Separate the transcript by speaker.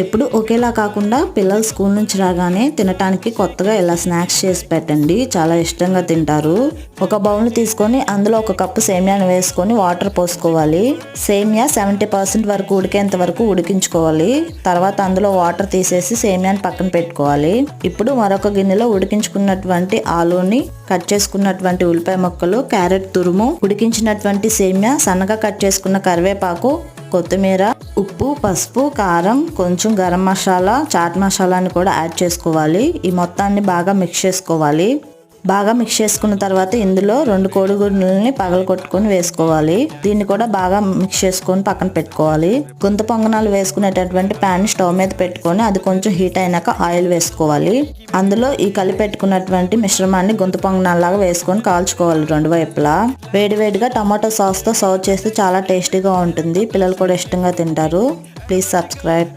Speaker 1: ఎప్పుడు ఒకేలా కాకుండా పిల్లలు స్కూల్ నుంచి రాగానే తినటానికి కొత్తగా ఇలా స్నాక్స్ చేసి పెట్టండి. చాలా ఇష్టంగా తింటారు. ఒక బౌల్ తీసుకొని అందులో ఒక కప్పు సేమియాను వేసుకొని వాటర్ పోసుకోవాలి. సేమియా సెవెంటీ పర్సెంట్ వరకు ఉడికేంత వరకు ఉడికించుకోవాలి. తర్వాత అందులో వాటర్ తీసేసి సేమియాని పక్కన పెట్టుకోవాలి. ఇప్పుడు మరొక గిన్నెలో ఉడికించుకున్నటువంటి ఆలూని కట్ చేసుకున్నటువంటి ఉల్లిపాయ ముక్కలు క్యారెట్ తురుము ఉడికించినటువంటి సేమియా సన్నగా కట్ చేసుకున్న కరివేపాకు కొత్తిమీర ఉప్పు పసుపు కారం కొంచెం గరం మసాలా చాట్ మసాలాని కూడా యాడ్ చేసుకోవాలి. ఈ మొత్తాన్ని బాగా మిక్స్ చేసుకోవాలి. బాగా మిక్స్ చేసుకున్న తర్వాత ఇందులో రెండు కోడిగుడ్లని పగలు కొట్టుకొని వేసుకోవాలి. దీన్ని కూడా బాగా మిక్స్ చేసుకొని పక్కన పెట్టుకోవాలి. గుంత పొంగనాలు వేసుకునేటటువంటి ప్యాన్ స్టవ్ మీద పెట్టుకొని అది కొంచెం హీట్ అయినాక ఆయిల్ వేసుకోవాలి. అందులో ఈ కలిపి పెట్టుకున్నటువంటి మిశ్రమాన్ని గుంత పొంగనాల్లాగా వేసుకొని కాల్చుకోవాలి రెండు వైపులా. వేడివేడిగా టమాటో సాస్తో సర్వ్ చేస్తే చాలా టేస్టీగా ఉంటుంది. పిల్లలు కూడా ఇష్టంగా తింటారు. Please subscribe